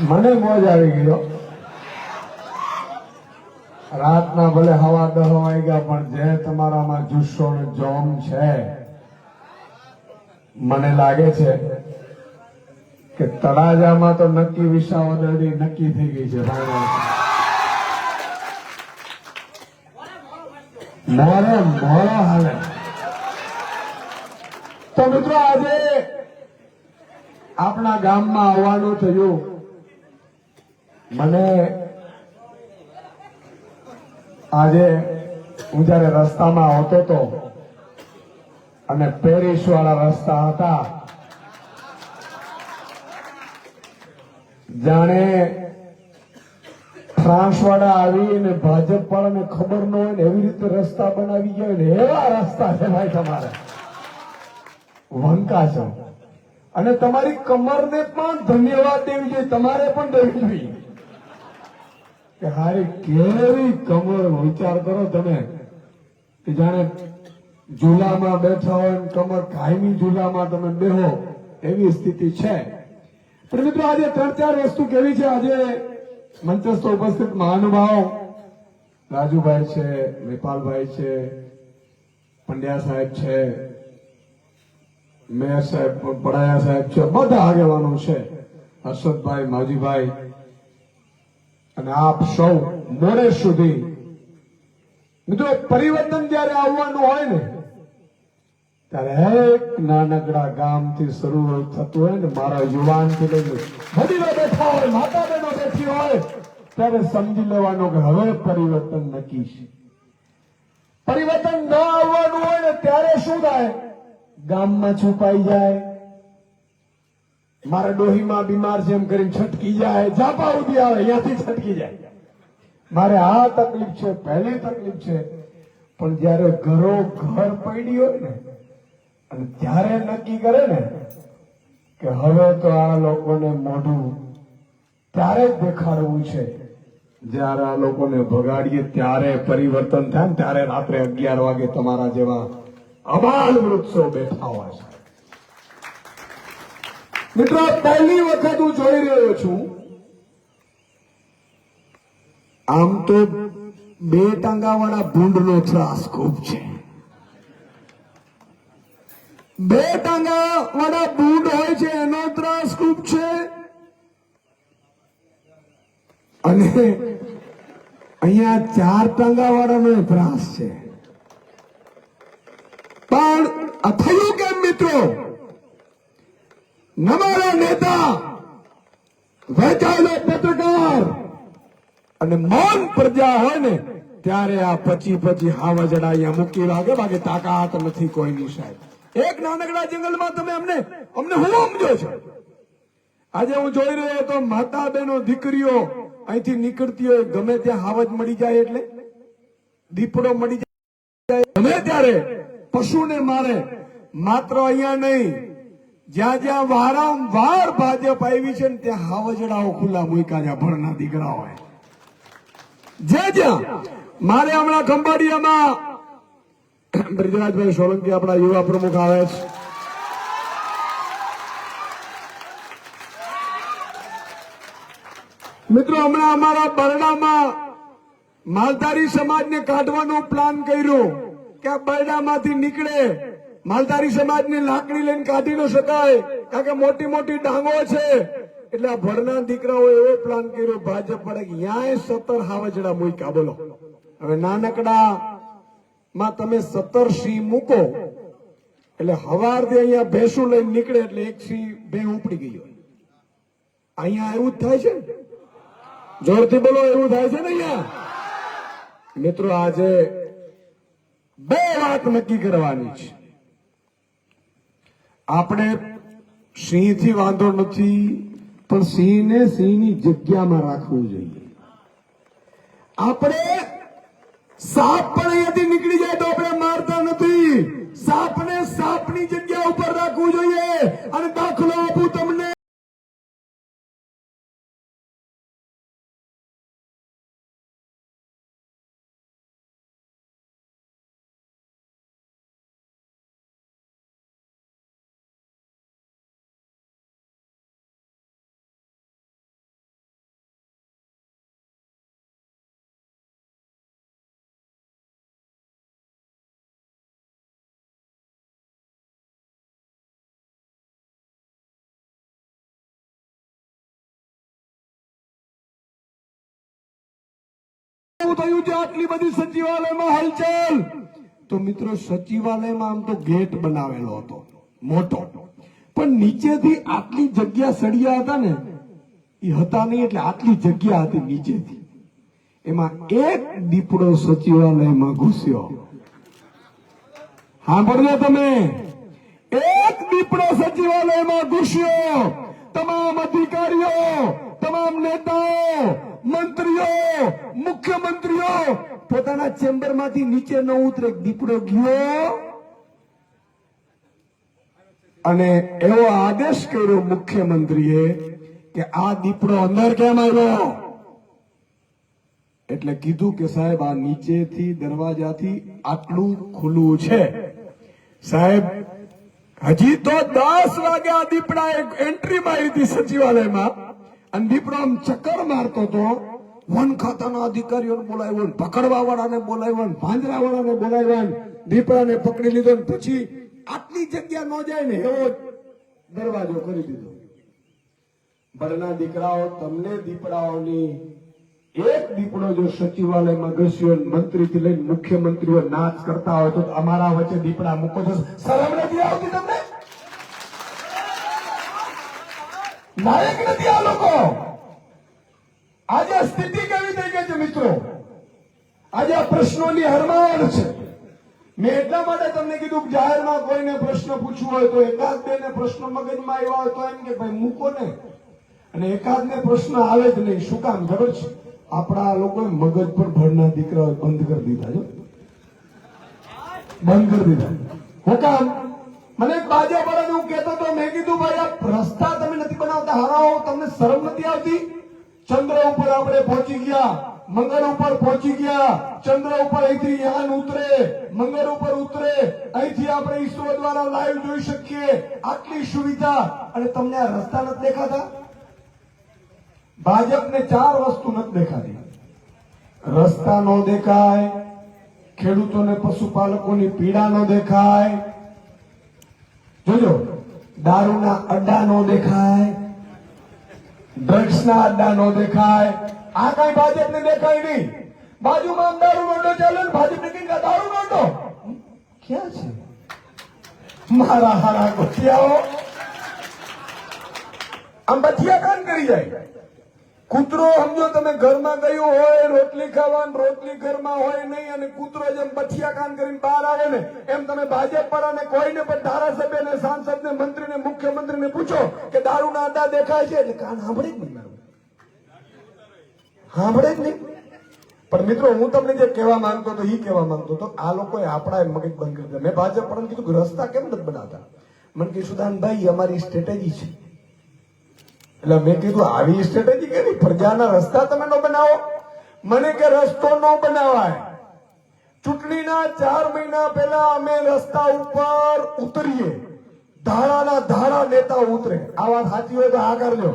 મને મોજ આવી ગયો. રાતના ભલે હવા દહ વાગ્યા પણ જે તમારામાં જુસ્સો ને જોમ છે, મને લાગે છે કે તળાજામાં તો નક્કી વિસાવદરડી નક્કી થઈ ગઈ છે. મોરે મોરો હાલે. તો મિત્રો આજે આપણા ગામમાં આવવાનું થયું. મને આજે હું જયારે રસ્તામાં આવતો હતો અને પેરિસ વાળા રસ્તા હતા, જાણે ફ્રાન્સ વાળા આવીને ભાજપ વાળાને ખબર ન હોય ને એવી રીતે રસ્તા બનાવી ગયા ને એવા રસ્તા છે ભાઈ તમારે. વંકા છો. અને તમારી કમરને પણ ધન્યવાદ દેવી જોઈએ, તમારે પણ દેવી જોઈએ. કે હારી કેવી કમર વિચાર કરો તમે. કે જાણે ઝૂલામાં બેઠા હોય કમર કાયમી ઝૂલામાં તમે બેહો, એવી સ્થિતિ છે. પણ મિત્રો આજે ત્રણ ચાર વસ્તુ કેવી છે? આજે મંચસ્થ ઉપસ્થિત મહાનુભાવ, રાજુભાઈ છે મેપાલભાઈ છે, પંડ્યા સાહેબ છે, મેયર સાહેબ પડાયા સાહેબ છે, બધા આગેવાનો છે. હર્ષદભાઈ, માજીભાઈ અને આપ સૌ મોડે સુધી. મિત્રો, પરિવર્તન જયારે આવવાનું હોય ને, ત્યારે એક નાનકડા ગામથી શરૂ થતું હોય ને, મારા યુવાનથી લઈને વડીલો બેઠા હોય માતા બહેનો બેઠી હોય, ત્યારે સમજી લેવાનું કે હવે પરિવર્તન નક્કી છે. પરિવર્તન ન આવવાનું હોય ને, ત્યારે શું થાય? ગામમાં છુપાઈ જાય મારા ડોહીમાં બીમાર છે એમ કરીને છટકી જાય જાપા ઉધી આવે, અહીંયાથી છટકી જાય. મારે આ તકલીફ છે, પહેલી તકલીફ છે. પણ જયારે ઘરો ઘર પડી હોય ને, અને ત્યારે નક્કી કરે ને કે હવે તો આ લોકોને મોઢું ત્યારે જ દેખાડવું છે. જ્યારે આ લોકોને ભગાડીએ, ત્યારે પરિવર્તન થાય ને, ત્યારે રાત્રે અગિયાર વાગે તમારા જેવા અબાલ વૃક્ષો બેઠા હોય છે. મિત્રો, પહેલી વખત હું જોઈ રહ્યો છું. આમ તો બે ટાંગાવાળા ભૂંડનો ત્રાસ ખૂબ છે. બે ટાંગા વાળા ભૂંડ હોય છે, એનો ત્રાસ ખૂબ છે. અને અહીંયા ચાર ટાંગા વાળાનો ત્રાસ છે. પણ આ થયું કેમ મિત્રો? નમારા નેતા, વહેંચાયેલો પત્રકાર અને મૌન પ્રજા હોય ને, ત્યારે આ પચી પચી હાવજડા અહીંયા મૂકી લાગે બાકી તાકાત નથી કોઈની સાહેબ. એક નાનકડા જંગલમાં તમે અમને અમને હું સમજો છો. આજે હું જોઈ રહ્યો તો માતા બહેનો દીકરીઓ અહીંથી નીકળતી હોય, ગમે ત્યાં હાવજ મળી જાય એટલે. દીપડો મળી જાય. ગમે ત્યારે પશુને મારે, માત્ર અહીંયા નહીં જ્યાં જ્યાં વારંવાર ભાજપ આવી છે ને ત્યાં હાવજડાઓ ખુલ્લા મૂક્યા છે ભણના દીકરા હોય જ્યાં મારે હમણાં ખંભાળિયામાં બ્રિજરાજભાઈ સોલંકી આપણા યુવા પ્રમુખ આવે છે. મિત્રો, હમણાં અમારા બરડામાં માલધારી સમાજને કાઢવાનો પ્લાન કર્યો કે આ બરડામાંથી નીકળે માલધારી સમાજની લાકડી લઈને કાઢી ન શકાય, કારણ કે મોટી મોટી ડાંગો છે. એટલે આ ભરના દીકરાઓ એવો પ્લાન કર્યો, ભાજપ કે ન્યાય સત્તર હાવજડા મૂક્યા. બોલો. હવે નાનકડા માં તમે સત્તર સિંહ મૂકો, એટલે હવારથી અહીંયા ભેંસું લઈને નીકળે એટલે એક સિંહ બે ઉપડી ગયો અહીંયા એવું જ થાય છે જોરથી બોલો, એવું થાય છે ને અહીંયા? મિત્રો, આજે બે વાત નક્કી કરવાની છે. આપણે સિંહથી વાંધો નથી, પણ સિંહને સિંહની જગ્યામાં રાખવું જોઈએ. આપણે સાપ પણ અહીંયાથી નીકળી જાય તો આપણે મારતા નથી. સાપને સાપની જગ્યા ઉપર રાખવું જોઈએ અને દાખલો શું થયું છે આટલી બધી સચિવાલયમાં હલચલ? તો મિત્રો, સચિવાલયમાં આમ તો ગેટ બનાવેલો હતો, મોટો. પણ નીચેથી આટલી જગ્યા સળિયા હતા ને, એ હતા નહીં એટલે આટલી જગ્યા હતી નીચેથી. એમાં એક દીપડો સચિવાલયમાં ઘૂસ્યો. સાંભળજો તમે. એક દીપડો સચિવાલયમાં ઘૂસ્યો. તમામ અધિકારીઓ, તમામ નેતાઓ મંત્રીઓ, મુખ્યમંત્રીઓ, પોતાના ચેમ્બરમાંથી નીચે ન ઉતરે, દીપડો ગયો અને એવો આદેશ કર્યો મુખ્યમંત્રીએ કે આ દીપડો અંદર કેમ આવ્યો? એટલે કીધું કે સાહેબ, આ નીચેથી, દરવાજાથી આટલું ખુલ્લું છે. સાહેબ, હજી તો દસ વાગે આ દીપડા એન્ટ્રી મારી હતી સચિવાલયમાં. અને ચક્કર મારતો હતો. વન ખાતાના અધિકારીઓને બોલાવ્યો પકડવા વાળાને બોલાવ્યો ભાંજરા વાળાને બોલાવ્યા દીપડાને પકડી લીધો પછી આટલી જગ્યા ન જાય ને એવો દરવાજો કરી દીધો. બરના દીકરાઓ, તમને દીપડાઓની એક દીપડો જો સચિવાલયમાં ઘસ્યો મંત્રીથી લઈને મુખ્યમંત્રીઓ નાચ કરતા હોય તો અમારા વચ્ચે દીપડા મૂકો છો. શરમ નથી આવતી તમને? નાયક નથી આ લોકો. આજે સ્થિતિ કેવી થઈ ગઈ છે મિત્રો? આજે આ પ્રશ્નોની હરમાળ છે. મેં એટલા માટે તમને કીધું કે જાહેરમાં કોઈને પ્રશ્ન પૂછવો હોય તો એકાદ બે ને પ્રશ્ન મગજમાં આવ્યા હોય તો એમ કે ભાઈ મૂકો ને. અને એકાદ ને પ્રશ્ન આવે જ નહીં. શું કામ? ખબર છે? આપણા લોકોએ મગજ પર ભરના દીકરા બંધ કરી દીધા જો બંધ કરી દીધા. હું કામ? મને એક બાજા વાળાને હું કહેતો તો મેં કીધું, ભાઈ, આ રસ્તા તમે નથી બનાવતા. હરાવો તમને શરમ નથી આવતી. ચંદ્ર ઉપર આપણે પહોંચી ગયા. મંગળ ઉપર પહોંચી ગયા. ચંદ્ર ઉપર અહીંથી યાન ઉતરે. મંગળ ઉપર ઉતરે. અહીંથી આપણે ઈસરો દ્વારા લાઈવ જોઈ શકીએ. આટલી સુવિધા. અને તમને આ રસ્તા નથી દેખાતા? ભાજપને ચાર વસ્તુ નથી દેખાતી. રસ્તા નો દેખાય, ખેડૂતોને પશુપાલકોની પીડા નો દેખાય જોજો દારૂના અડ્ડા નો દેખાય ડ્રગ્સના અડ્ડા નો દેખાય. આ કઈ ભાજપને દેખાય નહીં. બાજુમાં દારૂ અડ્ડો ચાલે ને ભાજપને કઈ દારૂ અડ્ડો ક્યાં છે? મારા હારા ગોઠિયાઓ. આમ બચિયા કાન કરી જાય. કૂતરો સમજો, તમે ઘરમાં ગયું હોય, રોટલી ખાવાનું, રોટલી ઘરમાં હોય નહીં, અને કૂતરો જેમ બઠિયા કાન કરીને બહાર આવે ને, એમ તમે ભાજપ વાળાને કોઈને પણ ધારાસભ્યને, સાંસદને, મંત્રીને, મુખ્યમંત્રીને પૂછો કે દારૂના અડ્ડા દેખાય છે? એટલે કાન સાંભળે જ નહીં સાંભળે જ નહીં. પણ મિત્રો, હું તમને જે કહેવા માંગતો હતો એ કહેવા માંગતો હતો, આ લોકોએ આપણા મગજ બંધ કરી દીધા. મેં ભાજપ પણ કીધું કે રસ્તા કેમ નથી બનાવતા? મને કીધું સુદાનભાઈ, અમારી સ્ટ્રેટેજી છે. એટલે મેં કીધું, આવી સ્ટ્રેટેજી કેવી પ્રજાના રસ્તા તમે ન બનાવો? મને કે રસ્તો ન બનાવાય. ચૂંટણીના ચાર મહિના પહેલા અમે રસ્તા ઉપર ઉતરીએ. ધારાના ધારા નેતા ઉતરે. આ વાત સાચી હોય તો આ કરજો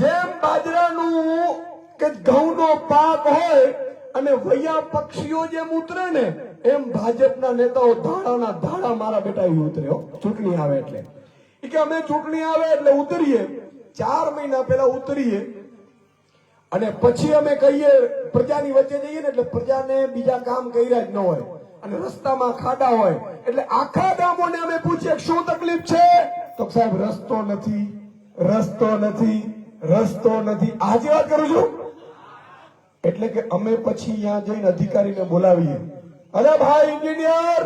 જેમ બાજરાનું કે ઘઉંનો પાક હોય અને વૈયા પક્ષીઓ જેમ ઉતરે ને, એમ ભાજપના નેતાઓ ધાડાના ધાડા મારા બેટા એ ઉતરે ચૂંટણી આવે એટલે. કે અમે ચૂંટણી આવે એટલે ઉતરીએ. ચાર મહિના પહેલા ઉતરીએ અને પછી અમે કહીએ, પ્રજાની વચ્ચે જઈએ ને એટલે પ્રજાને બીજા કામ કર્યા જ ન હોય અને રસ્તામાં ખાડા હોય. એટલે આખા ગામોને અમે પૂછીએ, શું તકલીફ છે? તો સાહેબ, રસ્તો નથી રસ્તો નથી રસ્તો નથી. આજે વાત કરું છું? એટલે કે અમે પછી ત્યાં જઈને અધિકારીને બોલાવીએ. અરે ભાઈ એન્જિનિયર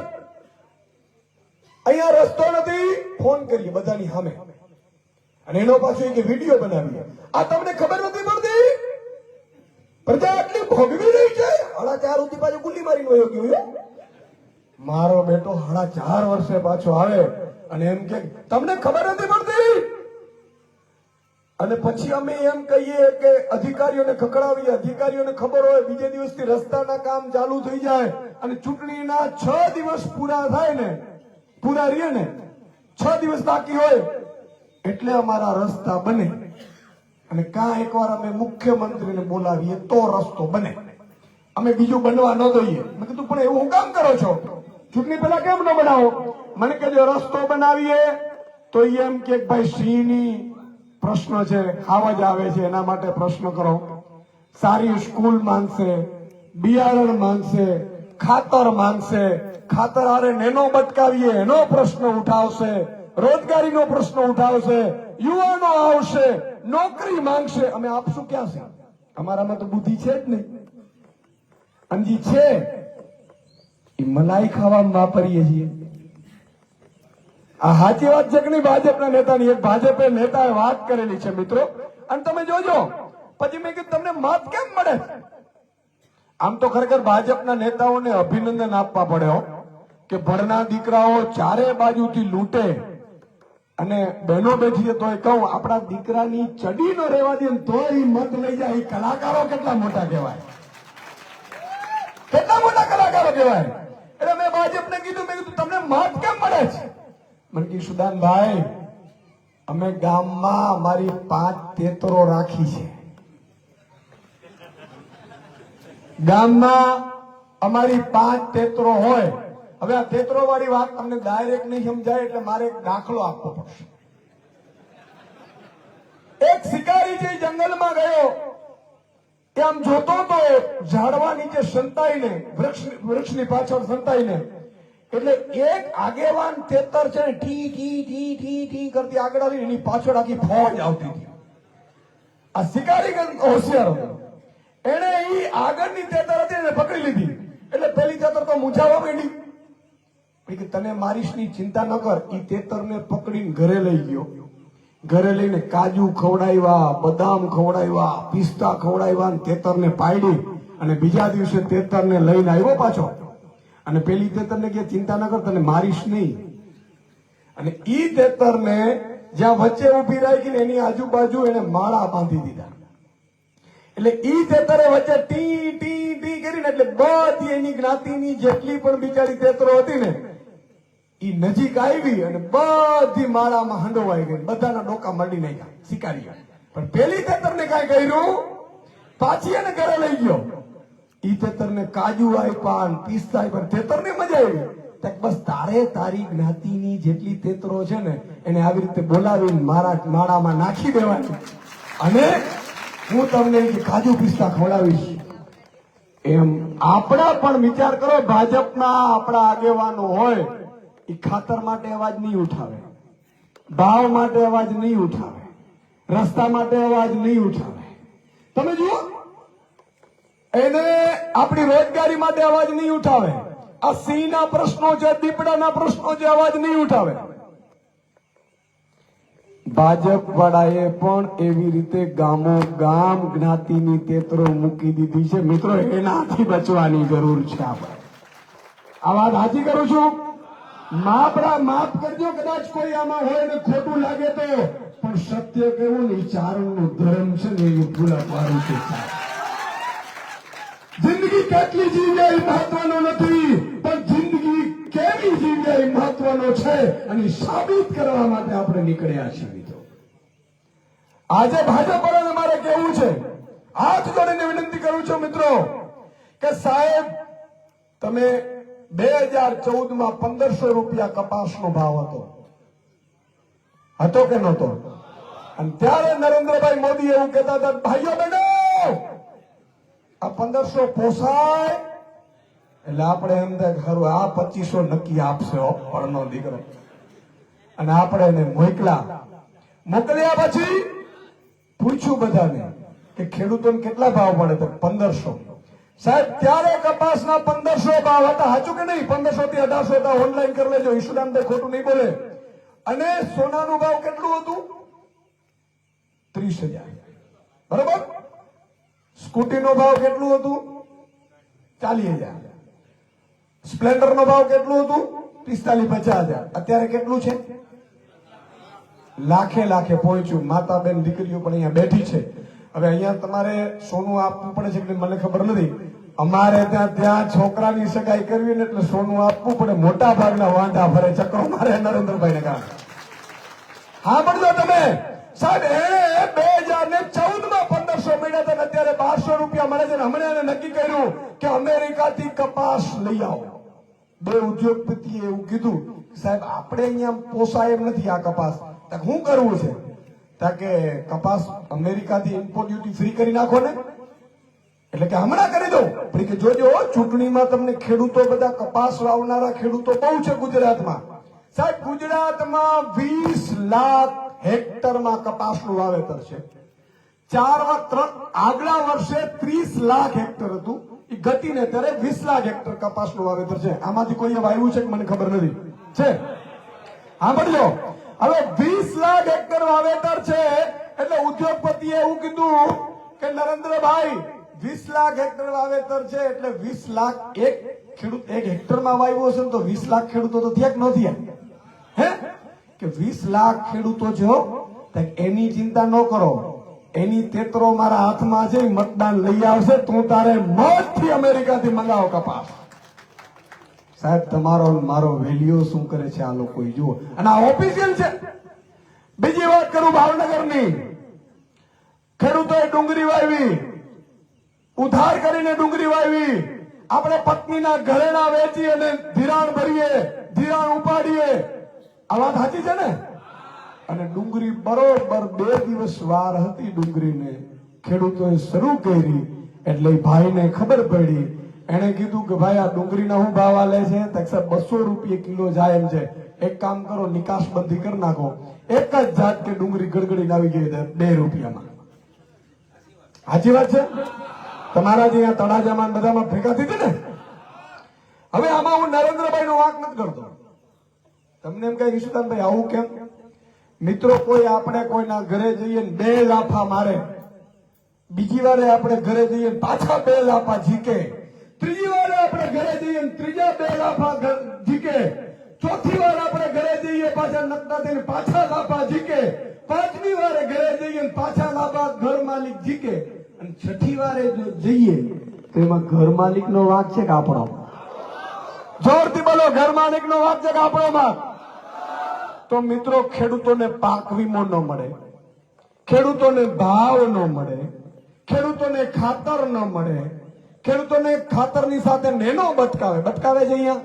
અહીંયા રસ્તો નથી. ફોન કરીએ બધાની સામે. અને એનો પાછો એક વીડિયો બનાવી આ તમને ખબર નથી પડતી? પ્રજા આટલી ભોગવી રહી છે. હળા ચાર સુધી પાછો ગુલ્લી મારી નો ગયો મારો બેટો હળા ચાર વર્ષે પાછો આવે અને એમ કે, તમને ખબર નથી પડતી? અને પછી અમે એમ કહીએ કે અધિકારીઓને ખકડાવીએ અધિકારીઓને ખબર હોય બીજે દિવસથી રસ્તાના કામ ચાલુ થઈ જાય અને ચૂંટણીના છ દિવસ પૂરા થાય ને, પૂરા રહીએ ને, છ દિવસ બાકી હોય એટલે અમારા રસ્તા બને. અને કાં એકવાર અમે મુખ્યમંત્રીને બોલાવીએ તો રસ્તો બને. અમે બીજું બનવા ન દઈએ. મેં કીધું, પણ એવું કામ કરો છો? ચૂંટણી પહેલા કેમ ન બનાવો? મને કહેજો રસ્તો બનાવીએ, તો એમ કે, ભાઈ, સિંહની પ્રશ્ન છે, ખાવા જ આવે છે, એના માટે પ્રશ્ન કરો. સારી સ્કૂલ માંગશે, બિયારણ માંગશે, ખાતર માંગશે, ખાતર આરે નેનો બટકાવીએ, એનો પ્રશ્ન ઉઠાવશે રોજગારીનો પ્રશ્ન ઉઠાવશે, યુવાનો આવશે, નોકરી માંગશે. અમે આપશું ક્યાં છે? અમારામાં તો બુદ્ધિ છે જ નહીં. અંજી છે, એ મલાઈ ખાવામાં વાપરીએ છીએ. આ સાચી વાત છે કે નહીં? ભાજપના નેતાની એક ભાજપે નેતાએ વાત કરેલી છે, મિત્રો. અને તમે જોજો, પછી મેં કીધું, તમને મત કેમ મળે આમ તો ખરેખર ભાજપના નેતાઓને અભિનંદન આપવા પડે કે ભણના દીકરાઓ ચારે બાજુથી લૂંટે અને બહેનો બેઠી તોય કહું, આપણા દીકરાની ચડી ન રહેવા દે તો તોય મત લઈ જાય. એ કલાકારો કેટલા મોટા કહેવાય? કેટલા મોટા કલાકારો કહેવાય? એટલે મેં ભાજપને કીધું, મેં કીધું, તમને મત કેમ મળે છે? મને કીધું સુદાનભાઈ, અમે ગામમાં અમારી પાંચ તેતરો રાખી છે. ગામમાં અમારી પાંચ તેતરો હોય હવે આ તેતરો વાળી વાત તમને ડાયરેક્ટ નહીં સમજાય એટલે મારે એક દાખલો આપવો પડશે. એક શિકારી જે જંગલમાં ગયો કે આમ જોતો તો ઝાડવા નીચે સંતાઈને, વૃક્ષ વૃક્ષની પાછળ સંતાઈને, એટલે એક આગેવાન તેતર છે ને ઠી ઠી ઠી ઠી ઠી કરતી આગળ આવી, એની પાછળ આખી ફોજ આવતી હતી. આ શિકારી હોશિયાર. હતો એને એ આગળની તેતર હતી એને પકડી લીધી. એટલે પેલી તેતર તો મૂંઝાવા માંડી કે તને મારીશની ચિંતા ન કર, ઈ તેતરને પકડીને ઘરે લઈ ગયો. ઘરે લઈને કાજુ ખવડાવ્યા, બદામ ખવડાવ્યા, પિસ્તા ખવડાવ્યા અને તેતરને પાડી અને બીજા દિવસે તેતરને લઈને આવ્યો પાછો. અને પેલી તેતરને કે ચિંતા ન કર, તને મારીશ નહીં. અને ઈ તેતરને જ્યાં વચ્ચે ઊભી રાખી એની આજુબાજુ એને માળા બાંધી દીધા. એટલે ઈ તેતરે વચ્ચે ટી ટી ટી કરીને એટલે બધી એની જ્ઞાતિની જેટલી પણ બિચારી તેતરો હતી ને ઈ નજીક આવી અને બધી માળામાં હંડોવાઈ ગઈ. બધાના ડોકા મળી નાખ્યા શિકારી પણ પેલી તેતરને કઈ કર્યું? પાછી એને ઘરે લઈ ગયો. ઈ તેતરને કાજુ આપ્યા અને પિસ્તા આપ્યા તેતરને મજા આવી. તો બસ તારે તારી જ્ઞાતિની જેટલી તેતરો છે ને, એને આવી રીતે બોલાવીને મારા માળામાં નાખી દેવાની. અને હું તમને કાજુ પિસ્તા ખવડાવીશ, એમ આપણા પણ વિચાર કરો, ભાજપના આપણા આગેવાનો હોય એ ખાતર માટે અવાજ નહીં ઉઠાવે. ભાવ માટે અવાજ નહીં ઉઠાવે. રસ્તા માટે અવાજ નહીં ઉઠાવે. તમે જુઓ. એને આપણી રોજગારી માટે અવાજ નહીં ઉઠાવે. આ સિંહના પ્રશ્નો છે, દીપડાના પ્રશ્નો છે, અવાજ નહીં ઉઠાવે. ભાજપ વાળાએ પણ એવી રીતે ગામો ગામ જ્ઞાતિની તેતરો મૂકી દીધી છે. મિત્રો, એનાથી બચવાની જરૂર છે આપણે. આ વાત હાજી કરું છું? માપડા માફ કરજો, કદાચ કોઈ આમાં હોય ને ખોટું લાગે તો. પણ સત્ય કેવું ને ચારણનો ધર્મ છે ને એવું ભૂલા પાડું છે. જિંદગી કેટલી જીવે એ મહત્વનો નથી, પણ જિંદગી કેવી જીવે એ મહત્વનો છે અને સાબિત કરવા માટે આપણે નીકળ્યા છીએ મિત્રો. આજે ભાજપ વાળાને મારે કેવું છે, હાથ જોડીને વિનંતી કરું છું મિત્રો, કે સાહેબ, તમે બે હજાર ચૌદમાં પંદરસો રૂપિયા કપાસનો ભાવ હતો. હતો કે નહોતો? અને ત્યારે નરેન્દ્રભાઈ મોદી એવું કહેતા હતા, ભાઈઓ બહેનો, આ પંદરસો પોસાય, એટલે આપણે એમ થાય ખરું, આ પચીસો નક્કી આપશે, હો દીકરો. અને આપણે એને મોકલા. મોકલ્યા પછી પૂછ્યું બધાને કે ખેડૂતોને કેટલા ભાવ પડે તો? પંદરસો. સાહેબ, ત્યારે કપાસના પંદરસો ભાવ હતા. સાચું કે નહીં? પંદરસો થી અઢારસો હતા. ઓનલાઈન કરી લેજો. ઈશુદાનભાઈ ખોટું નહીં બોલે. અને સોનાનું ભાવ કેટલું હતું? ત્રીસ હજાર. બરોબર? સ્કૂટીનો ભાવ કેટલું હતું? ચાલીસ હજાર. સ્પ્લેન્ડરનો ભાવ કેટલું હતું? પિસ્તાલીસ પચાસ હજાર. અત્યારે કેટલું છે? લાખે લાખે પહોંચ્યું. માતા બેન દીકરીઓ પણ અહીંયા બેઠી છે. હવે અહીંયા તમારે સોનું આપવું પડે છે એટલે મને ખબર નથી. અમારે ત્યાં ત્યાં છોકરાની સગાઈ કરવી ને એટલે સોનું આપવું પડે. મોટા ભાગના વાંધા ભરે ચક્રો મારે નરેન્દ્રભાઈ ને કારણે પડજો તમે. સાહેબ એને બે હજાર ને ચૌદ પંદરસો મળ્યા હતા અત્યારે બારસો રૂપિયા મળે છે હમણાં એને નક્કી કર્યું કે અમેરિકાથી કપાસ લઈ આવો. બે ઉદ્યોગપતિએ એવું કીધું સાહેબ, આપણે અહીંયા પોસાય એમ નથી આ કપાસ. હું કરવું છે? તા કે કપાસ અમેરિકાથી ઇમ્પોર્ટ ડ્યુટી ફ્રી કરી નાખો ને? એટલે કે હમણાં કરી દઉં. પણ કે જોજો, ચૂંટણીમાં તમને ખેડૂતો બધા કપાસ વાવનારા ખેડૂતો બહુ છે ગુજરાતમાં. સાહેબ, ગુજરાતમાં વીસ લાખ હેક્ટરમાં કપાસનું વાવેતર છે. ચાર ત્રણ, આગલા વર્ષે ત્રીસ લાખ હેક્ટર હતું. એ ગતિને ત્યારે વીસ લાખ હેક્ટર કપાસનું વાવેતર છે. આમાંથી કોઈએ વાવ્યું છે કે મને ખબર નથી? છે. સાંભળજો. હવે વીસ લાખ હેક્ટર વાવેતર છે. એટલે ઉદ્યોગપતિએ એવું કીધું કે નરેન્દ્રભાઈ, વીસ લાખ હેક્ટર વાવેતર છે, એટલે વીસ લાખ એક ખેડૂત, એક હેક્ટરમાં વાવ્યો ને તો વીસ લાખ ખેડૂતો તો થયા ન થયા? હે? કે વીસ લાખ ખેડૂતો જો એની ચિંતા ન કરો. એની તેતરો મારા હાથમાં છે મતદાન લઈ આવશે. તું તારે મતથી અમેરિકાથી મંગાવો કપાસ. સાહેબ, તમારો મારો વેલ્યુ શું કરે છે આ લોકો જુઓ. અને આ ઓફિશિયલ છે. બીજી વાત કરું ભાવનગરની. ખેડૂતોએ ડુંગળી વાવી. ઉધાર કરીને ડુંગળી વાવી. આપણે પત્નીના ઘરેણા વેચી અને ધિરાણ ભરીએ, ધિરાણ ઉપાડીએ. આ વાત સાચી છે ને? અને ડુંગળી બરોબર બે દિવસ વાર હતી ડુંગળીને ખેડૂતોએ શરૂ કરી, એટલે ભાઈને ખબર પડી એણે કીધું કે ભાઈ, આ ડુંગળીના શું ભાવ આલે છે? તો બસો રૂપિયા કિલો જાય એમ છે. એક કામ કરો નિકાસ બંધી કરી નાખો. એક જ જાત કે ડુંગળી ગડગડીને આવી ગઈ બે રૂપિયામાં. સાચી વાત છે? તમારા જે અહીંયા તળાજામાં બધામાં ભેગા થઈ ને? હવે આમાં હું નરેન્દ્રભાઈ નો વાંક નથી કરતો. તમને એમ કહે ઈશુદાનભાઈ આવું કેમ? મિત્રો, કોઈ આપણે કોઈના ઘરે જઈએ બે લાફા મારે. બીજી વારે આપણે ઘરે જઈએ પાછા બે લાફા ઝીકે. ત્રીજી વારે આપણે ઘરે જઈએ ત્રીજા બે લાફા જીકે. ચોથી વાર આપણે ઘરે જઈએ પાછા નકતા થઈને પાછા લાફા જીકે. પાંચમી વારે ઘરે જઈએ પાછા લાફા ઘર માલિક જીકે. અને છઠ્ઠી વારે જો જઈએ, તો એમાં ઘર માલિક નો વાંક છે કે આપણો? જોરથી બોલો, ઘર માલિક નો વાંક છે કે આપણો વાંક તો મિત્રો, ખેડૂતોને પાક વીમો ન મળે. ખેડૂતોને ભાવ ન મળે. ખેડૂતોને ખાતર ન મળે. ખેડૂતોને ખાતરની સાથે નેનો બટકાવે. બટકાવે છે અહીંયા?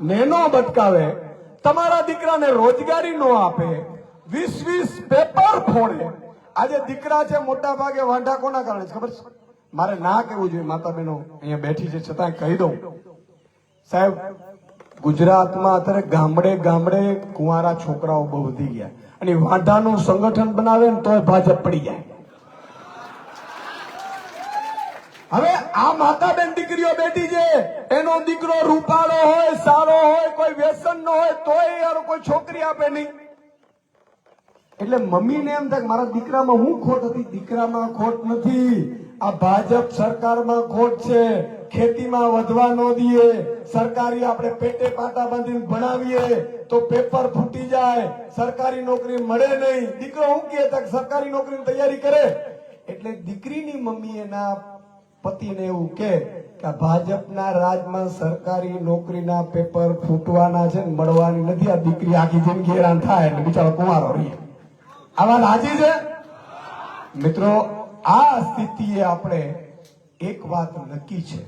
નેનો બટકાવે. તમારા દીકરાને રોજગારી ન આપે. વીસ વીસ પેપર ફોડે. આજે દીકરા છે, મોટા ભાગે વાંઢા કોના કારણે ખબર છે? મારે ના કહેવું જોઈએ માતા બહેનો અહીંયા બેઠી છે, છતાં કહી દઉં. સાહેબ, ગુજરાતમાં અત્યારે ગામડે ગામડે કુંવારા છોકરાઓ બહુ વધી ગયા. અને વાંઢાનું સંગઠન બનાવે ને તોય ભાજપ પડી જાય. હવે આ માતા બેન દીકરીઓ બેઠી છે. એનો દીકરો રૂપાળો હોય, સારો હોય, કોઈ વ્યસન નો હોય, તોય યાર કોઈ છોકરી આપે નહીં. એટલે મમ્મીને એમ થાય મારા દીકરામાં હું ખોટ હતી? દીકરામાં ખોટ નથી. આ ભાજપ સરકારમાં ખોટ છે. ખેતીમાં વધવા ન દઈએ. સરકારી આપણે પેટે પાટા બાંધીને ભણાવીએ તો પેપર ફૂટી જાય. સરકારી નોકરી મળે નહીં. દીકરો હું કહે સરકારી નોકરીની તૈયારી કરે. એટલે દીકરીની મમ્મી એના પતિને એવું કે ભાજપના રાજમાં સરકારી નોકરીના પેપર ફૂટવાના છે ને મળવાની નથી, આ દીકરી આખી જિંદગી હેરાન થાય એટલે બિચારો કુંવારો રહીએ આ વાત છે? મિત્રો, આ સ્થિતિએ આપણે એક વાત નક્કી છે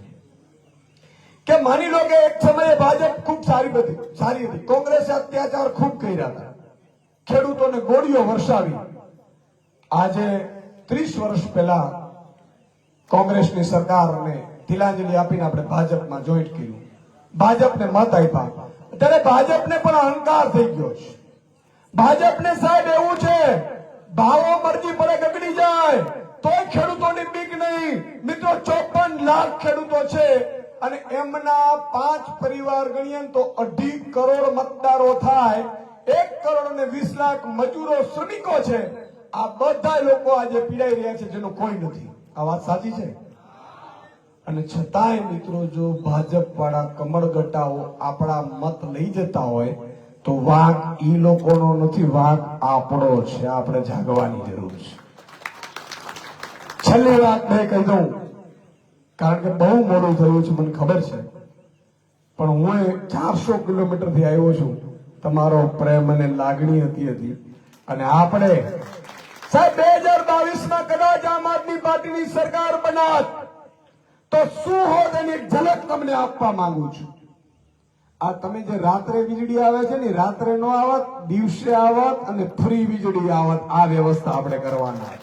કે માની લો કે એક સમયે ભાજપ ખૂબ સારી હતી સારી હતી. કોંગ્રેસે અત્યાચાર ખૂબ કર્યા હતા. ખેડૂતોને ગોળીઓ વરસાવી. આજે ત્રીસ વર્ષ પહેલા કોંગ્રેસની સરકારને તિલાંજલિ આપીને આપણે ભાજપમાં જોઈન્ટ કર્યું. ભાજપને મત આપ્યા. ત્યારે ભાજપને પણ અહંકાર થઈ ગયો છે. ભાજપને સાહેબ એવું છે, ભાવો મરજી પડે ગગડી જાય, તોય ખેડૂતોની બીક નહીં. મિત્રો, ચોપન લાખ ખેડૂતો છે અને એમના પાંચ પરિવાર ગણીએ તો અઢી કરોડ મતદારો થાય. એક કરોડ ને વીસ લાખ મજૂરો, શ્રમિકો છે. આ બધા લોકો આજે પીડાઈ રહ્યા છે, જેનું કોઈ નથી. આ વાત સાચી છે? અને છતાંય મિત્રો, જો ભાજપ વાળા કમળગટાઓ આપણા મત લઈ જતા હોય, તો વાંક ઈ લોકોનો નથી વાંક આપણો છે. આપણે જાગવાની જરૂર છે. છેલ્લી વાત મેં કહી દઉં, કારણ કે બહુ મોડું થયું છે, મને ખબર છે. પણ હું ચારસો કિલોમીટરથી આવ્યો છું. તમારો પ્રેમ અને લાગણી હતી હતી અને આપણે સાહેબ, બે હજાર બાવીસમાં કદાચ આમ આદમી પાર્ટીની સરકાર બનાત, તો શું હોત એની એક ઝલક તમને આપવા માંગુ છું. આ તમે જે રાત્રે વીજળી આવે છે ને, રાત્રે નો આવત, દિવસે આવત અને ફ્રી વીજળી આવત, આ વ્યવસ્થા આપણે કરવાના.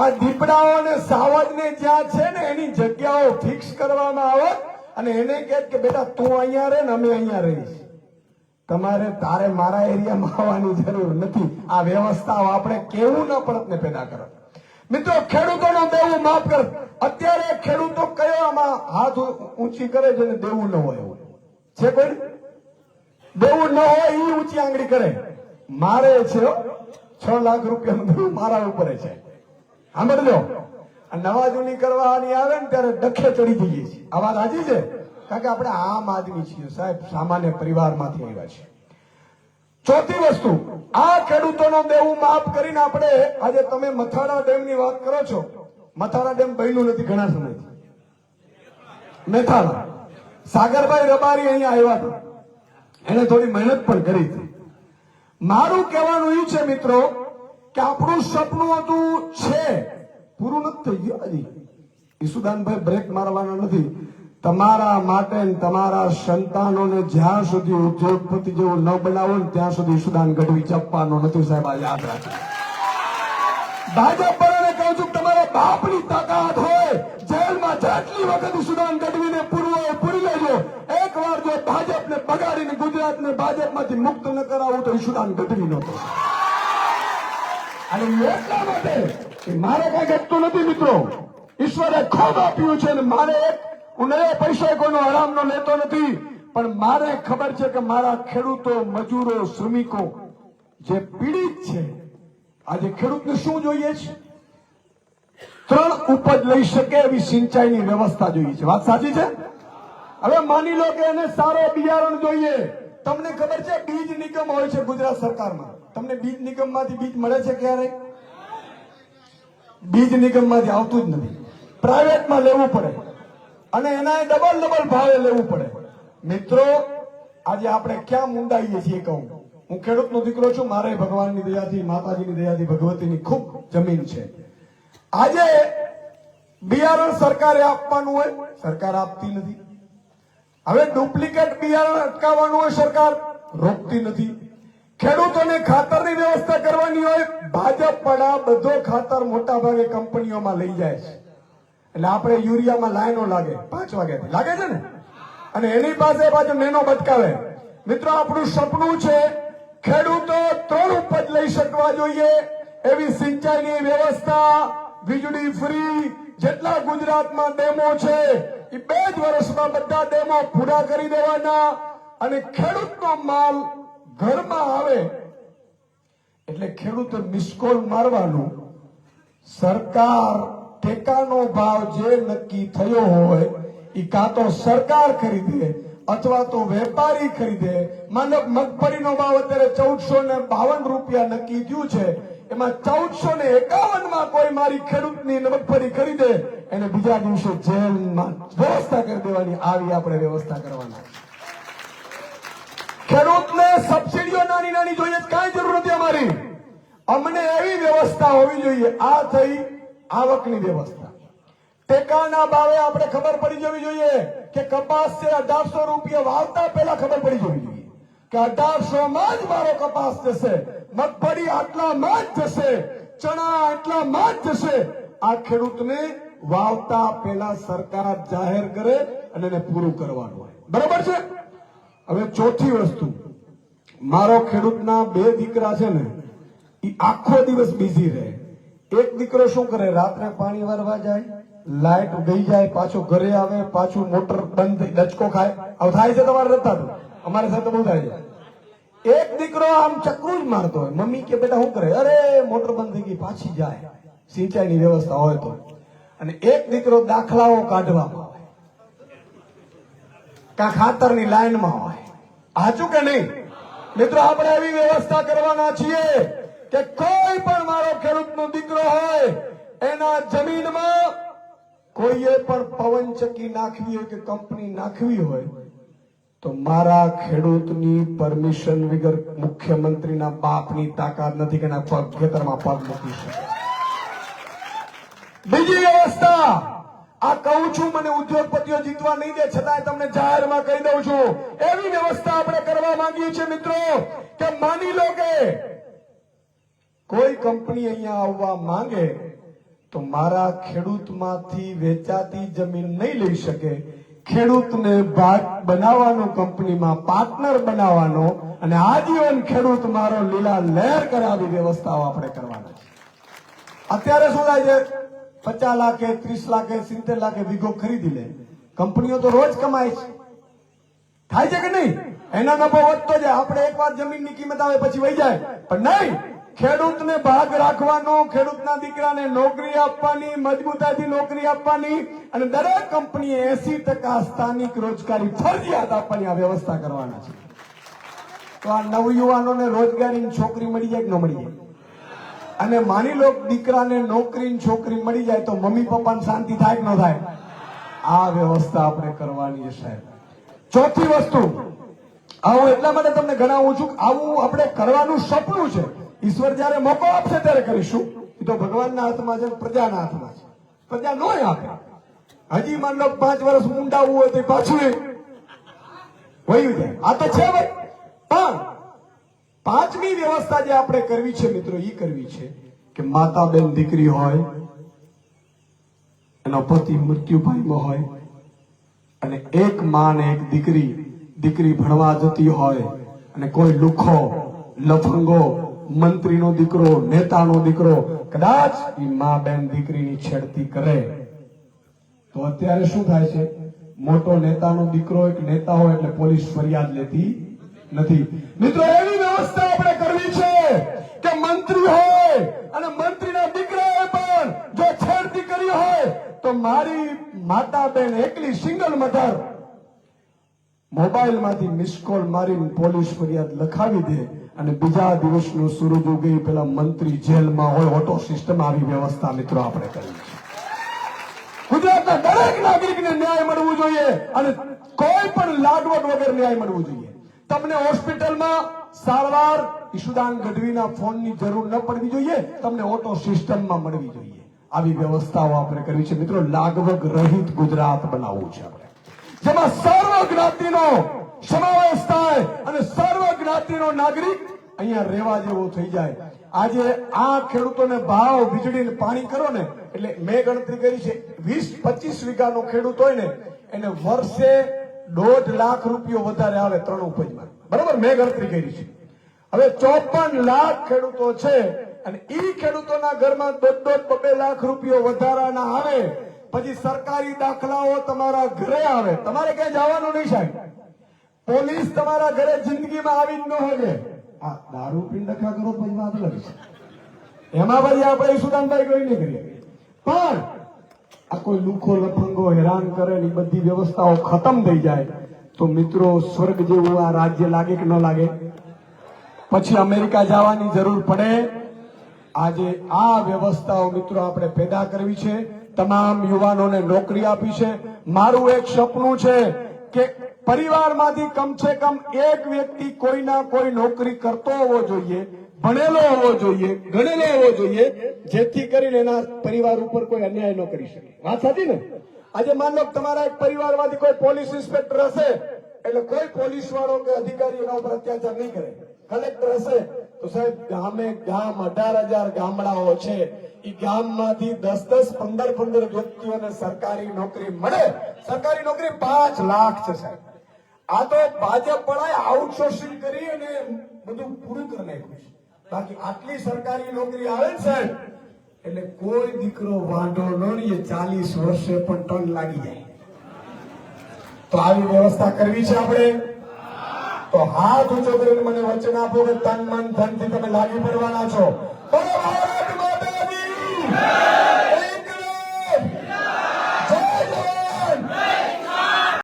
આ દીપડાઓ અને સાવજને જ્યાં છે ને, એની જગ્યાઓ ફિક્સ કરવામાં આવે અને એને કહે કે બેટા, તું અહીંયા રહે ને અમે અહીંયા રહીશ. તમારે તારે મારા એરિયામાં આવવાની જરૂર નથી. આ વ્યવસ્થા આપણે કેવું ન પડતને પેદા કરો. મિત્રો, ખેડૂતોનો દેવું માફ કર. અત્યારે ખેડૂતો કયો આમાં હાથ ઊંચી કરે છે દેવું ન હોય એવું. છે કોઈ? દેવું ન હોય એ ઊંચી આંગળી કરે. મારે છે છ લાખ રૂપિયાનું દેવું મારા ઉપર છે. સાંભળજો. નવા જૂની કરવાની આવે ને ત્યારે ડખે ચડી જઈએ છીએ. આ વાત સાચી છે? કારણ કે આપણે આમ આદમી છીએ સાહેબ, સામાન્ય પરિવારમાંથી આવ્યા છીએ. ચોથી વસ્તુ, આ ખેડૂતોનો દેવું માફ કરીને આપણે આજે તમે મથાળા ડેમની વાત કરો છો. મથાળા ડેમ બન્યું નથી ઘણા સમયથી. મેથાળા. સાગરભાઈ રબારી અહીંયા આવ્યા હતા. એને થોડી મહેનત પણ કરી હતી. મારું કહેવાનું એ છે મિત્રો કે આપણું સપનું હતું છે. પૂરું નથી થઈ ગયું હજી. ઈસુદાનભાઈ બ્રેક મારવાના નથી. તમારા માટે તમારા સંતાનોને જ્યાં સુધી ઉદ્યોગપતિ જેવું ન બનાવો ને ત્યાં સુધી સુદાન ગઢવી ચપ્પાનો નથી સાહેબ યાદ રાખજો. ભાજપ વાળાને કહું છું તમારા બાપની તાકાત હોય, જેલમાં જેટલી વખત સુદાન ગઢવીને પૂરવો પૂરી લેજો. એક વાર જો ભાજપને બગાડીને ગુજરાતને ભાજપમાંથી મુક્ત ન કરાવું તો સુદાન ગઢવી નતો અને એટલા માટે મારે કઈ ઘટતું નથી મિત્રો. ઈશ્વરે ખૂબ આપ્યું છે અને મારે એક હું નવો પૈસા કોઈનો આરામનો લેતો નથી. પણ મારે ખબર છે કે મારા ખેડૂતો, મજૂરો, શ્રમિકો જે પીડિત છે, આજે ખેડૂતને શું જોઈએ છે? ત્રણ ઉપજ લઈ શકે એવી સિંચાઈની વ્યવસ્થા જોઈએ છે. વાત સાચી છે? હવે માની લો કે એને સારો બિયારણ જોઈએ. તમને ખબર છે બીજ નિગમ હોય છે ગુજરાત સરકારમાં? તમને બીજ નિગમમાંથી બીજ મળે છે ક્યારે? બીજ નિગમમાંથી આવતું જ નથી. પ્રાઇવેટમાં લેવું પડે. અને એના ડબલ ડબલ ભાવે લેવું પડે. મિત્રો, આજે આપણે ક્યાં મુંડાઈએ છીએ કહું? હું ખેડૂતનો દીકરો છું, મારે ભગવાનની દયાથી, માતાજીની દયાથી, ભગવતીની ખૂબ જમીન છે. આજે બિયારણ સરકારે આપવાનું હોય, સરકાર આપતી નથી. હવે ડુપ્લિકેટ બિયારણ અટકાવવાનું હોય, સરકાર રોકતી નથી. ખેડૂતોને ખાતરની વ્યવસ્થા કરવાની હોય ભાજપ પડા બધો ખાતર મોટા ભાગે કંપનીઓમાં લઈ જાય છે. એટલે આપણે યુરિયામાં લાઈનો લાગે, પાંચ વાગે લાગે છે ને? અને એની પાસે પાછો નેનો બટકાવે. મિત્રો, આપણું સપનું છે ખેડૂતો ત્રણ ઉપજ લઈ શકવા જોઈએ. એવી સિંચાઈની વ્યવસ્થા, વીજળી ફ્રી, જેટલા ગુજરાતમાં ડેમો છે એ બે જ વર્ષમાં બધા ડેમો પૂરા કરી દેવાના. અને ખેડૂતનો માલ ઘરમાં આવે, એટલે ખેડૂતો મિસકોલ મારવાનું સરકાર ટેકાનો ભાવ જે નક્કી થયો હોય એ કાં તો સરકાર ખરીદે અથવા તો વેપારી ખરીદે. માનવ મગફળીનો ભાવ અત્યારે ચૌદસો ને બાવન રૂપિયા નક્કી થયું છે. એમાં ચૌદસો ને એકાવનમાં કોઈ મારી ખેડૂતની મગફળી ખરીદે, એને બીજા દિવસે જેલમાં વ્યવસ્થા કરી દેવાની. આવી આપણે વ્યવસ્થા કરવાના. ખેડૂતને સબસિડીઓ નાની નાની જોઈએ કાંઈ જરૂર નથી અમારી. અમને એવી વ્યવસ્થા હોવી જોઈએ. આ થઈ આવકની વ્યવસ્થા. ટેકાના ભાવે આપણે ખબર પડી જવી જોઈએ કે કપાસ છે, અઢારસો રૂપિયા વાવતા પહેલા ખબર પડી જવી જોઈએ. કે અઢારસો માં જ મારો કપાસ જશે, મગફળી આટલામાં જ જશે, ચણા આટલામાં જ જશે. આ ખેડૂતને વાવતા પહેલા સરકાર જાહેર કરે અને એને પૂરું કરવાનું હોય. બરોબર છે? હવે ચોથી વસ્તુ. મારો ખેડૂતના બે દીકરા છે ને એ આખો દિવસ બિઝી રહે. એક દીકરો શું કરે? રાત્રે પાણી વારવા જાય લાઇટ ગઈ જાય, પાછું ઘરે આવે, પાછું મોટર બંધ ડચકો ખાય. આવું થાય છે તમારે નથી અમારે સાથે બહુ થાય છે. એક દીકરો આમ ચક્રુ જ મારતો હોય. મમ્મી કે, બેટા શું કરે? અરે, મોટર બંધ થઈ ગઈ, પાછી જાય. સિંચાઈની વ્યવસ્થા હોય તો. અને એક દીકરો દાખલાઓ કાઢવામાં આવે કા ખાતરની લાઈનમાં હોય. હાચું કે નહીં? મિત્રો, આપણે એવી વ્યવસ્થા કરવાના છીએ કે કોઈ પણ ખેડૂતનો દીકરો હોય, એના જમીનમાં કોઈએ પણ પવનચક્કી નાખવી હોય કે કંપની નાખવી હોય, તો મારા ખેડૂતની પરમિશન વગર મુખ્યમંત્રીના બાપની તાકાત નથી કે ખેતરમાં પગ મૂકી શકે. બીજી વ્યવસ્થા, આ કહું છું, મને ઉદ્યોગપતિઓ જીતવા નહીં દે, છતાંય તમને જાહેરમાં કહી દઉં છું. એવી વ્યવસ્થા આપણે કરવા માંગીએ છીએ મિત્રો, કે માની લો કે કોઈ કંપની અહીંયા આવવા માંગે તો મારા ખેડૂતમાંથી વેચાતી જમીન નહીં લઈ શકે. ખેડૂતને ભાગ બનાવવાનો, કંપનીમાં પાર્ટનર બનાવવાનો અને આજીવન ખેડૂત મારો લીલા લહેર કરાવી વ્યવસ્થાઓ આપણે કરવાના છે. અત્યારે શું થાય છે? પચાસ લાખે, ત્રીસ લાખે, સિત્તેર લાખે વીઘો ખરીદી લે. કંપનીઓ તો રોજ કમાય છે. થાય છે કે નહીં? એના નફો વધતો જાય. આપણે એકવાર જમીનની કિંમત આવે પછી વહી જાય. પણ નહીં! ખેડૂતને ભાગ રાખવાનો, ખેડૂતના દીકરાને નોકરી આપવાની, મજબૂતાઈથી નોકરી આપવાની અને દરેક કંપનીએ એસી ટકા સ્થાનિક રોજગારી ફરજિયાત આપવાની આ વ્યવસ્થા કરવાના છે. તો આ નવયુવાનોને રોજગારીની છોકરી મળી જાય કે ન મળી જાય? અને માની લો દીકરાને નોકરીની છોકરી મળી જાય તો મમ્મી પપ્પાને શાંતિ થાય કે ન થાય? આ વ્યવસ્થા આપણે કરવાની છે, સાહેબ. ચોથી વસ્તુ, આવું એટલા માટે તમને ગણાવું છું આવું આપણે કરવાનું સપનું છે. ઈશ્વર જયારે મોકો આપશે ત્યારે કરીશું. એ તો ભગવાનના હાથમાં છે પ્રજાના હાથમાં છે. પ્રજા નો આપે. હજી માન લો પાંચ વર્ષ મુંડાવવું હોય તો પાછું વયું જાય. આ તો છે ભાઈ. પણ પાંચમી વ્યવસ્થા જે આપણે કરવી છે મિત્રો એ કરવી છે કે માતા બેન દીકરી હોય, એનો પતિ મૃત્યુ પામ્યો હોય, અને એક માં ને એક દીકરી દીકરી ભણવા જતી હોય, અને કોઈ લુખો, લફંગો મંત્રીનો દીકરો, નેતાનો દીકરો, કદાચ એ માં બેન દીકરીની છેડતી કરે. તો અત્યારે શું થાય છે? મોટો નેતાનો દીકરો, એક નેતા હોય એટલે પોલીસ ફરિયાદ લેતી નથી. મિત્રો એવી વ્યવસ્થા આપણે કરવી છે કે મંત્રી હોય અને મંત્રીના દીકરાએ પણ જો છેડતી કરી હોય, તો મારી માતા બેન એકલી સિંગલ મધર મોબાઈલમાંથી મિસ કોલ મારીને પોલીસ ફરિયાદ લખાવી દે. અને બીજા દિવસનું સૂરજ ઉગે પેલા મંત્રી જેલમાં હોય, ઓટો સિસ્ટમ આવી વ્યવસ્થા મિત્રો આપણે કરવી છે. ગુજરાતના દરેક નાગરિકને ન્યાય મળવું જોઈએ અને કોઈ પણ લાગવટ વગર ન્યાય મળવું જોઈએ. તમને હોસ્પિટલમાં સારવાર ઈશુદાન ગઢવીના ફોનની જરૂર ન પડવી જોઈએ, તમને ઓટો સિસ્ટમમાં મળવી જોઈએ. આવી વ્યવસ્થાઓ આપણે કરવી છે. મિત્રો, લાગવગ રહિત ગુજરાત બનાવવું છે આપણે. જેમાં સર્વ જ્ઞાતિનો સમાવેશ થાય અને સર્વ જ્ઞાતિનો નાગરિક અહીંયા રહેવા જેવો થઈ જાય. આજે આ ખેડૂતોને ભાવ વીજળી પાણી કરો ને, એટલે મેં ગણતરી કરી છે, વીસ પચીસ વીઘાનો ખેડૂત હોય ને, એને વર્ષે દોઢ લાખ રૂપિયો વધારે આવે ત્રણ ઉપજમાં. બરાબર? મેં ગણતરી કરી છે. હવે ચોપન લાખ ખેડૂતો છે અને ઈ ખેડૂતોના ઘરમાં દોઢ દોઢ બબે લાખ રૂપિયો વધારાના આવે. પછી સરકારી દાખલાઓ તમારા ઘરે આવે. તમારે ક્યાંય જવાનું નહીં સાહેબ. પોલીસ તમારા ઘરે જિંદગીમાં આવી જ ન હોય આ દારૂ પી ડખા કરો પછી વાત અલગ છે એમાં પછી આપણે સુદાનભાઈ કોઈ નહીં કરીએ પણ આ કોઈ લુખો લફંગો હેરાન કરે ને બધી વ્યવસ્થાઓ ખતમ થઈ જાય, તો મિત્રો સ્વર્ગ જેવું આ રાજ્ય લાગે કે ન લાગે? પછી અમેરિકા જવાની જરૂર પડે. આજે આ વ્યવસ્થાઓ મિત્રો આપણે પેદા કરવી છે. તમામ યુવાનોને નોકરી આપી છે. મારું એક સપનું છે કે પરિવારમાંથી કમસે કમ એક વ્યક્તિ કોઈના કોઈ નોકરી કરતો હોવો જોઈએ, ભણેલો હોવો જોઈએ, ગણેલો હોવો જોઈએ, જેથી કરીને એના પરિવાર ઉપર કોઈ અન્યાય ન કરી શકે. વાત સાચી ને? આજે માન તમારા એક પરિવારમાંથી કોઈ પોલીસ ઇન્સ્પેક્ટર હશે, એટલે કોઈ પોલીસ વાળો કે અધિકારી એના ઉપર અત્યાચાર નહીં કરે. કલેક્ટર હશે, તો સાહેબ, ગામે ગામ અઢાર હજાર ગામડાઓ છે. એ ગામમાંથી દસ દસ પંદર પંદર વ્યક્તિઓને સરકારી નોકરી મળે. સરકારી નોકરી પાંચ લાખ છે, સાહેબ. આ તો ભાજપ પડાય આઉટસોર્સિંગ કરી અને બધું પૂરું કરી નાખ્યું છે. બાકી આટલી સરકારી નોકરી આવે ને સાહેબ, એટલે કોઈ દીકરો વાંધો ન ચાલીસ વર્ષે પણ ટન લાગી જાય. તો આવી વ્યવસ્થા કરવી છે આપણે? તો હાથ ઊંચો કરીને મને વચન આપો કે તન, મન ધનથી તમે લાગી પડવાના છો. કી!